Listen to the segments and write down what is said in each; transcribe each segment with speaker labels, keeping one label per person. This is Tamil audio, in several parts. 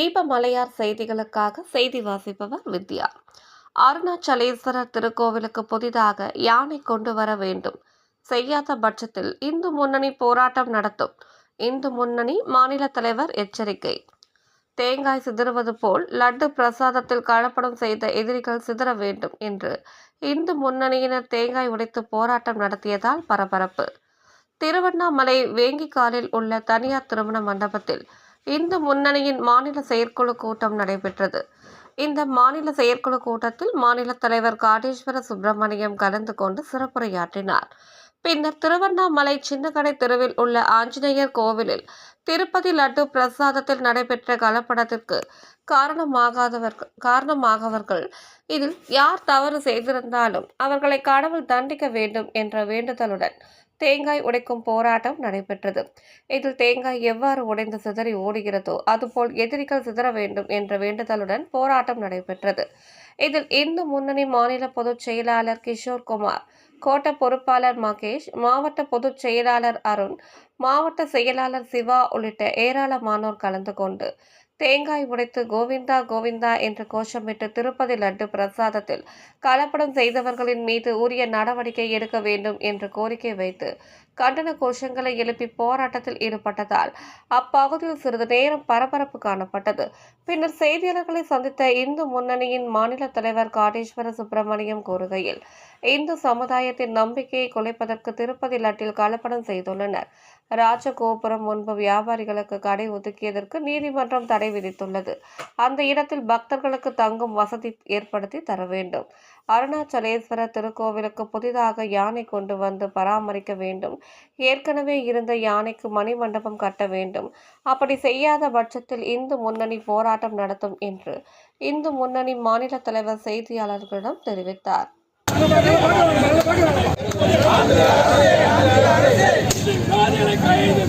Speaker 1: தீபமலையார் செய்திகளுக்காக செய்தி வாசிப்பவர் வித்யா. அருணாச்சலேஸ்வரர் திருக்கோவிலுக்கு புதிதாக யானை கொண்டு வர வேண்டும். செய்யாத பட்சத்தில் இந்து முன்னணி போராட்டம் நடத்தும். இந்து முன்னணி மாநில தலைவர் எச்சரிக்கை. தேங்காய் சிதறுவது போல் லட்டு பிரசாதத்தில் கலப்படம் செய்த எதிரிகள் சிதற வேண்டும் என்று இந்து முன்னணியினர் தேங்காய் உடைத்து போராட்டம் நடத்தியதால் பரபரப்பு. திருவண்ணாமலை வேங்கிக்காலில் உள்ள தனியார் திருமண மண்டபத்தில் இந்து முன்னணியின் மாநில செயற்குழு கூட்டம் நடைபெற்றது. இந்த மாநில செயற்குழு கூட்டத்தில் மாநில தலைவர் காடேஸ்வர சுப்பிரமணியம் கலந்து கொண்டு சிறப்புரையாற்றினார். பின்னர் திருவண்ணாமலை சின்னக்கடை தெருவில் உள்ள ஆஞ்சநேயர் கோவிலில் திருப்பதி லட்டு பிரசாதத்தில் நடைபெற்ற கலப்படத்திற்கு காரணமாகாதவர்கள் காரணமாகவர்கள். இதில் யார் தவறு செய்திருந்தாலும் அவர்களை கடவுள் தண்டிக்க வேண்டும் என்ற வேண்டுதலுடன் தேங்காய் உடைக்கும் போராட்டம் நடைபெற்றது. இதில் தேங்காய் எவ்வாறு உடைந்து சிதறி ஓடுகிறதோ அதுபோல் எதிரிகள் சிதற வேண்டும் என்ற வேண்டுதலுடன் போராட்டம் நடைபெற்றது. இதில் இந்து முன்னணி மாநில பொதுச் செயலாளர் கிஷோர் குமார் கோட்ட பொறுப்பாளர் மகேஷ் மாவட்ட பொதுச் செயலாளர் அருண் மாவட்ட செயலாளர் சிவா உள்ளிட்ட ஏராளமானோர் கலந்து கொண்டு தேங்காய் உடைத்து கோவிந்தா கோவிந்தா என்று கோஷமிட்டு திருப்பதி லட்டு பிரசாதத்தில் கலப்படம் செய்தவர்களின் மீது உரிய நடவடிக்கை எடுக்க வேண்டும் என்று கோரிக்கை வைத்து கண்டன கோஷங்களை எழுப்பி போராட்டத்தில் ஈடுபட்டதால் அப்பகுதியில் சிறிது நேரம் பரபரப்பு காணப்பட்டது. பின்னர் செய்தியாளர்களை சந்தித்த இந்து முன்னணியின் மாநில தலைவர் காடேஸ்வர சுப்பிரமணியம் கூறுகையில் இந்து சமுதாயத்தின் நம்பிக்கையை குலைப்பதற்கு திருப்பதி லட்டில் கலப்படம் செய்துள்ளனர். ராஜகோபுரம் முன்பு வியாபாரிகளுக்கு கடை ஒதுக்கியதற்கு நீதிமன்றம் தடை விதித்துள்ளது. அந்த இடத்தில் பக்தர்களுக்கு தங்கும் வசதி ஏற்படுத்தி தர வேண்டும். அருணாச்சலேஸ்வரர் திருக்கோவிலுக்கு புதிதாக யானை கொண்டு வந்து பராமரிக்க வேண்டும். ஏற்கனவே இருந்த யானைக்கு மணிமண்டபம் கட்ட வேண்டும். அப்படி செய்யாத பட்சத்தில் இந்து முன்னணி போராட்டம் நடத்தும் என்று இந்து முன்னணி மாநில தலைவர் செய்தியாளர்களிடம் தெரிவித்தார்
Speaker 2: காதலை கைது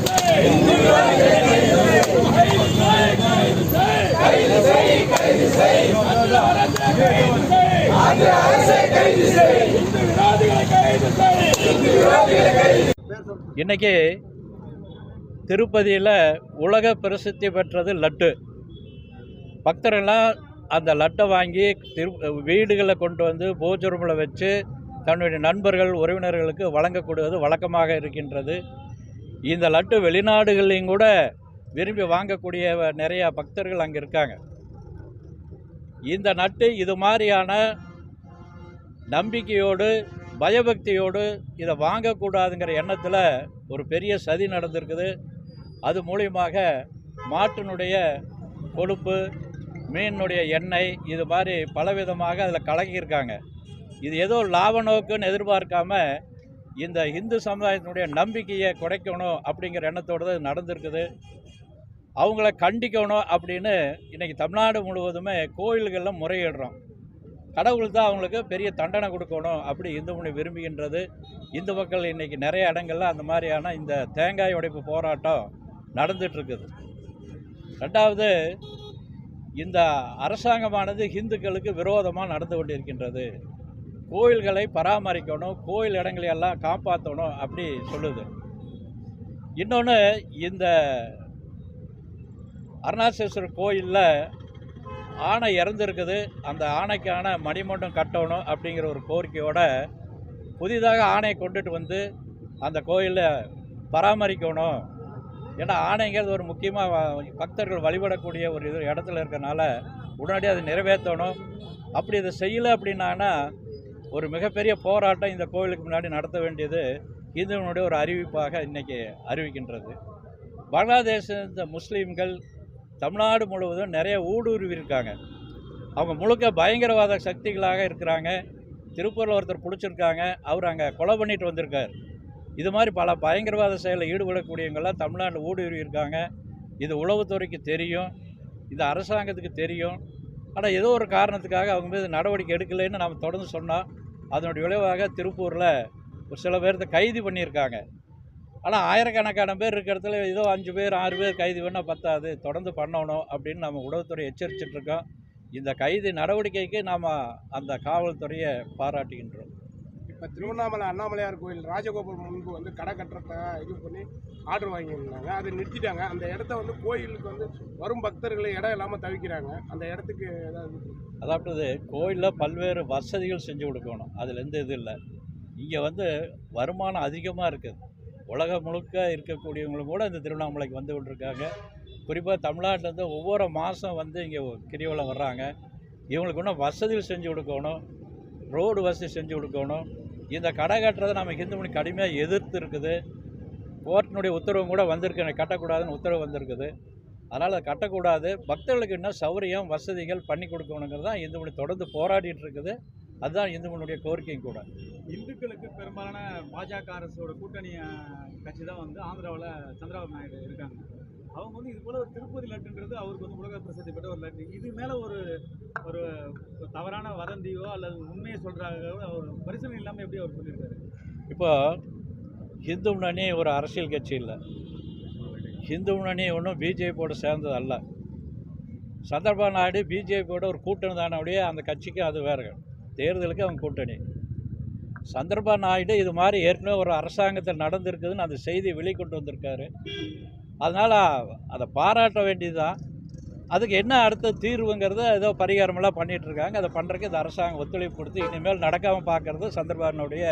Speaker 2: செய் ஆந்திர அரசை கைது செய் இந்து விரோதிகளை கைது
Speaker 3: இன்றைக்கி திருப்பதியில் உலக பிரசித்தி பெற்றது லட்டு. பக்தரெல்லாம் அந்த லட்டை வாங்கி திரு வீடுகளை கொண்டு வந்து பூஜரூமில் வச்சு தன்னுடைய நண்பர்கள் உறவினர்களுக்கு வழங்கக்கூடியது வழக்கமாக இருக்கின்றது. இந்த லட்டு வெளிநாடுகள்லையும் கூட விரும்பி வாங்கக்கூடிய நிறையா பக்தர்கள் அங்கே இருக்காங்க. இந்த நட்டு இது மாதிரியான நம்பிக்கையோடு பயபக்தியோடு இதை வாங்கக்கூடாதுங்கிற எண்ணத்தில் ஒரு பெரிய சதி நடந்திருக்குது. அது மூலியமாக மாட்டினுடைய கொழுப்பு மீனுடைய எண்ணெய் இது மாதிரி பலவிதமாக அதில் கலக்கியிருக்காங்க இது ஏதோ லாப நோக்குன்னு எதிர்பார்க்காம இந்த இந்து சமுதாயத்தினுடைய நம்பிக்கையை குறைக்கணும் அப்படிங்கிற எண்ணத்தோடு தான் நடந்திருக்குது. அவங்கள கண்டிக்கணும் அப்படின்னு இன்றைக்கி தமிழ்நாடு முழுவதுமே கோயில்களில் முறையிடுறோம். கடவுள் தான் அவங்களுக்கு பெரிய தண்டனை கொடுக்கணும் அப்படி இந்து முனி விரும்புகின்றது. இந்து மக்கள் இன்றைக்கி நிறைய இடங்கள்ல அந்த மாதிரியான இந்த தேங்காய் உடைப்பு போராட்டம் நடந்துகிட்ருக்குது ரெண்டாவது இந்த அரசாங்கமானது இந்துக்களுக்கு விரோதமாக நடந்து கொண்டிருக்கின்றது. கோயில்களை பராமரிக்கணும் கோயில் இடங்களை எல்லாம் காப்பாற்றணும் அப்படி சொல்லுது. இன்னொன்று இந்த அருணாசேஸ்வரர் கோயிலில் ஆணை இறந்துருக்குது. அந்த ஆணைக்கான மணிமண்டம் கட்டணும் அப்படிங்கிற ஒரு கோரிக்கையோட புதிதாக ஆணையை கொண்டுட்டு வந்து அந்த கோயிலில் பராமரிக்கணும். ஏன்னா ஆணைங்கிறது ஒரு முக்கியமாக பக்தர்கள் வழிபடக்கூடிய ஒரு இது இடத்துல இருக்கறனால உடனடியாக அதை நிறைவேற்றணும். அப்படி இதை செய்யலை அப்படின்னா ஒரு மிகப்பெரிய போராட்டம் இந்த கோவிலுக்கு முன்னாடி நடத்த வேண்டியது இந்துவனுடைய ஒரு அறிவிப்பாக இன்றைக்கி அறிவிக்கின்றது. பங்களாதேஷ் இந்த முஸ்லீம்கள் தமிழ்நாடு முழுவதும் நிறைய ஊடுருவி இருக்காங்க அவங்க முழுக்க பயங்கரவாத சக்திகளாக இருக்கிறாங்க. திருப்பூரில் ஒருத்தர் பிடிச்சிருக்காங்க. அவர் அங்கே கொலை பண்ணிட்டு வந்திருக்கார். இது மாதிரி பல பயங்கரவாத செயலில் ஈடுபடக்கூடியவங்கள்லாம் தமிழ்நாட்டில் ஊடுருவி இருக்காங்க இது உளவுத்துறைக்கு தெரியும். இது அரசாங்கத்துக்கு தெரியும். ஆனால் ஏதோ ஒரு காரணத்துக்காக அவங்க மீது நடவடிக்கை எடுக்கலைன்னு நம்ம தொடர்ந்து சொன்னால் அதனுடைய விளைவாக திருப்பூரில் ஒரு சில பேர்த்த கைது பண்ணியிருக்காங்க. ஆனால் ஆயிரக்கணக்கான பேர் இருக்கிறதுல ஏதோ அஞ்சு பேர் ஆறு பேர் கைது வேணால் பத்தாது. தொடர்ந்து பண்ணணும் அப்படின்னு நம்ம உளவுத்துறை எச்சரிச்சிட்ருக்கோம் இந்த கைது நடவடிக்கைக்கு நாம் அந்த காவல்துறையை பாராட்டுகின்றோம்.
Speaker 2: இப்போ திருவண்ணாமலை அண்ணாமலையார் கோயில் ராஜகோபுரம் முன்பு வந்து கடை கட்டுறத இது பண்ணி ஆர்டர் வாங்கியிருந்தாங்க. அதை நிறுத்திட்டாங்க. அந்த இடத்த வந்து கோயிலுக்கு வந்து வரும் பக்தர்கள் இடம் இல்லாமல் தவிக்கிறாங்க. அந்த இடத்துக்கு ஏதாவது
Speaker 3: அதாவது கோயிலில் பல்வேறு வசதிகள் செஞ்சு கொடுக்கணும். அதில் எந்த இது இல்லை. இங்கே வந்து வருமானம் அதிகமாக இருக்குது. உலகம் முழுக்க இருக்கக்கூடியவங்களும் கூட இந்த திருவண்ணாமலைக்கு வந்து கொண்டிருக்காங்க குறிப்பாக தமிழ்நாட்டிலேருந்து ஒவ்வொரு மாதம் வந்து இங்கே கிரிவலம் வர்றாங்க. இவங்களுக்கு இன்னும் வசதிகள் செஞ்சு கொடுக்கணும். ரோடு வசதி செஞ்சு கொடுக்கணும். இந்த கடை கட்டுறதை நம்ம ஹிந்து மணி கடுமையாக எதிர்த்து இருக்குது. கோர்ட்டினுடைய உத்தரவும் கூட வந்திருக்கு. கட்டக்கூடாதுன்னு உத்தரவு வந்திருக்குது. அதனால் அதை கட்டக்கூடாது. பக்தர்களுக்கு இன்னும் சௌரியம் வசதிகள் பண்ணி கொடுக்கணுங்கிறது தான் இந்து மணி தொடர்ந்து போராடிட்டு இருக்குது. அதுதான் இந்து மணியுடைய கோரிக்கையும் கூட.
Speaker 4: இந்துக்களுக்கு பெரும்பாலான பாஜக அரசோட கூட்டணி கட்சி தான் வந்து ஆந்திராவில் சந்திரபாபு நாயுடு இருக்காங்க. அவங்க வந்து இது போல ஒரு திருப்பதி லட்டுன்றது அவருக்கு வந்து உலக பிரசித்தி பெற்ற ஒரு லட்டு. இது மேலே ஒரு ஒரு தவறான வதந்தியோ அல்லது உண்மையை சொல்கிறாங்க ஒரு பரிசீலனை இல்லாமல் எப்படி அவர் சொல்லியிருக்காரு?
Speaker 3: இப்போ ஹிந்து முன்னணி ஒரு அரசியல் கட்சி இல்லை. ஹிந்து முன்னணி ஒன்றும் பிஜேபியோட சேர்ந்தது அல்ல. சந்திரபாபு நாயுடு பிஜேபியோட ஒரு கூட்டணி தானே அப்படியே அந்த கட்சிக்கு அது வேறு. தேர்தலுக்கு அவங்க கூட்டணி. சந்திரபாபு நாயுடு இது மாதிரி ஏற்கனவே ஒரு அரசாங்கத்தில் நடந்திருக்குதுன்னு அந்த செய்தி வெளிக்கொண்டு வந்திருக்காரு. அதனால் அதை பாராட்ட வேண்டியதுதான். அதுக்கு என்ன அடுத்த தீர்வுங்கிறது ஏதோ பரிகாரமெல்லாம் பண்ணிட்டு இருக்காங்க அதை பண்ணுறதுக்கு இந்த அரசாங்கம் ஒத்துழைப்பு கொடுத்து இனிமேல் நடக்காமல் பார்க்கறது சந்திரபாபுனுடைய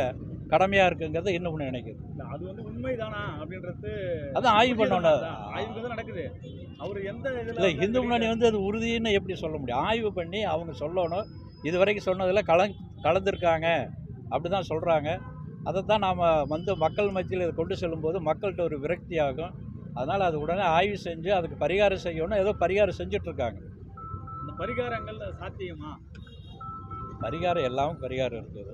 Speaker 3: கடமையாக இருக்குங்கிறது இன்னும் நினைக்குது.
Speaker 4: அது வந்து உண்மைதானா அப்படின்றது
Speaker 3: அதான் ஆய்வு பண்ணணும்
Speaker 4: தான் நடக்குது. அவர் எந்த
Speaker 3: இல்லை இந்து முன்னணி வந்து அது உறுதின்னு எப்படி சொல்ல முடியும்? ஆய்வு பண்ணி அவங்க சொல்லணும். இது வரைக்கும் சொன்னதில் கலந் கலந்துருக்காங்க அப்படி தான் சொல்கிறாங்க அதை தான் நாம் வந்து மக்கள் மத்தியில் இதை கொண்டு செல்லும்போது மக்கள்கிட்ட ஒரு விரக்தி ஆகும் அதனால் அது உடனே ஆய்வு செஞ்சு அதுக்கு பரிகாரம் செய்யணும் ஏதோ பரிகாரம் செஞ்சிட்ருக்காங்க.
Speaker 4: இந்த பரிகாரங்கள் சாத்தியமா?
Speaker 3: பரிகாரம் எல்லாம் பரிகாரம் இருக்குது.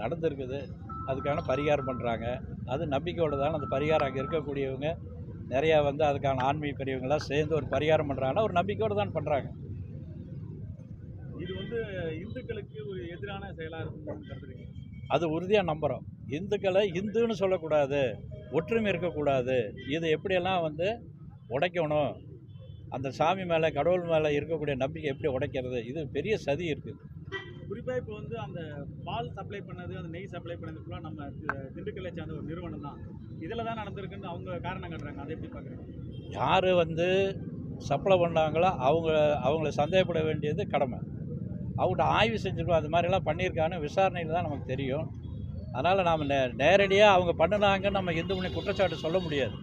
Speaker 3: நடந்திருக்குது. அதுக்கான பரிகாரம் பண்ணுறாங்க அது நம்பிக்கையோடு தான் அந்த பரிகாரம் அங்கே இருக்கக்கூடியவங்க. நிறையா வந்து அதுக்கான ஆன்மீக பெரியவங்களாம் சேர்ந்து ஒரு பரிகாரம் பண்ணுறாங்கன்னா ஒரு நம்பிக்கையோடு தான் பண்ணுறாங்க
Speaker 4: வந்து இந்துக்களுக்கு ஒரு எதிரான செயலாக கருதுறீங்க?
Speaker 3: அது உறுதியாக நம்புகிறோம் இந்துக்களை இந்துன்னு சொல்லக்கூடாது ஒற்றுமை இருக்கக்கூடாது. இது எப்படியெல்லாம் வந்து உடைக்கணும்? அந்த சாமி மேலே கடவுள் மேலே இருக்கக்கூடிய நம்பிக்கை எப்படி உடைக்கிறது? இது பெரிய சதி இருக்குது
Speaker 4: குறிப்பாக இப்போ வந்து அந்த பால் சப்ளை பண்ணது அந்த நெய் சப்ளை பண்ணது ஃபுல்லாக நம்ம திண்டுக்கல்லை சேர்ந்த ஒரு நிறுவனம் தான். இதில் தான் நடந்திருக்குன்னு அவங்க காரணம் காட்டுறாங்க. அதை எப்படி பார்க்குறீங்க?
Speaker 3: யார் வந்து சப்ளை பண்ணாங்களோ அவங்க அவங்கள சந்தேகப்பட வேண்டியது கடமை. அவங்கள்ட்ட ஆய்வு செஞ்சுருக்கோம் அது மாதிரிலாம் பண்ணியிருக்கான்னு விசாரணையில் தான் நமக்கு தெரியும். அதனால் நாம் நே நேரடியாக அவங்க பண்ணினாங்கன்னு நம்ம எந்த மணி குற்றச்சாட்டு சொல்ல முடியாது.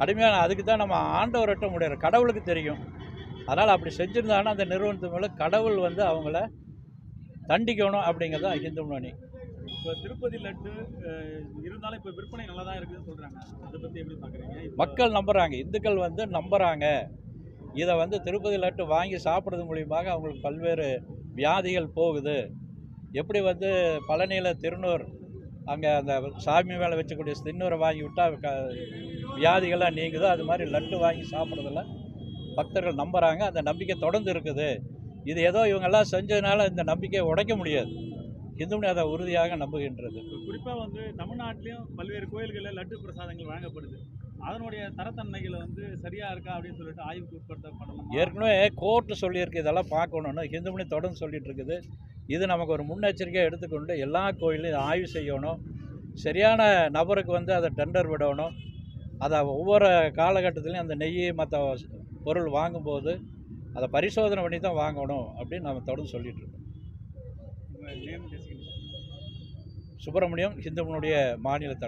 Speaker 3: கடுமையான அதுக்கு தான் நம்ம ஆண்டவர்கிட்ட முடியாது கடவுளுக்கு தெரியும். அதனால் அப்படி செஞ்சுருந்தாங்கன்னா அந்த நிறுவனத்து மேலே கடவுள் வந்து அவங்கள தண்டிக்கணும் அப்படிங்கிறது தான் இந்து முன்னணி.
Speaker 4: இப்போ திருப்பதி லட்டு இருந்தாலும் இப்போ விற்பனை நல்லா தான் இருக்குதுன்னு சொல்கிறாங்க அதை பற்றி எப்படி பார்க்குறீங்க
Speaker 3: மக்கள் நம்புகிறாங்க இந்துக்கள் வந்து நம்புகிறாங்க இதை வந்து திருப்பதி லட்டு வாங்கி சாப்பிட்றது மூலியமாக அவங்களுக்கு பல்வேறு வியாதிகள் போகுது. எப்படி வந்து பழனியில் திருநூர் அங்கே அந்த சாமி மேலே வச்சக்கூடிய தின்னூரை வாங்கி விட்டால் க வியாதிகள்லாம் நீங்குதோ அது மாதிரி லட்டு வாங்கி சாப்பிட்றதுல பக்தர்கள் நம்புகிறாங்க அந்த நம்பிக்கை தொடர்ந்து இருக்குது. இது ஏதோ இவங்கெல்லாம் செஞ்சதுனால இந்த நம்பிக்கையை உடைக்க முடியாது. இந்துமணி அதை உறுதியாக நம்புகின்றது.
Speaker 4: குறிப்பாக வந்து தமிழ்நாட்டிலையும் பல்வேறு கோயில்களில் லட்டு பிரசாதங்கள் வழங்கப்படுது அதனுடைய தரத்தன்மைகளை வந்து சரியாக இருக்கா அப்படின்னு சொல்லிட்டு ஆய்வுக்கு உட்படுத்தப்படணும்?
Speaker 3: ஏற்கனவே கோர்ட்டு சொல்லியிருக்கு இதெல்லாம் பார்க்கணுன்னு ஹிந்துமணி தொடர்ந்து சொல்லிட்டு இருக்குது இது நமக்கு ஒரு முன்னெச்சரிக்கையாக எடுத்துக்கொண்டு எல்லா கோயிலையும் ஆய்வு செய்யணும். சரியான நபருக்கு வந்து அதை டெண்டர் விடணும். அதை ஒவ்வொரு காலகட்டத்திலையும் அந்த நெய் மற்ற பொருள் வாங்கும்போது அதை பரிசோதனை பண்ணி தான் வாங்கணும் அப்படின்னு நம்ம தொடர்ந்து சொல்லிட்டு இருக்கோம் சுப்பிரமணியம் ஹிந்துமனுடைய மாநில தலைவர்.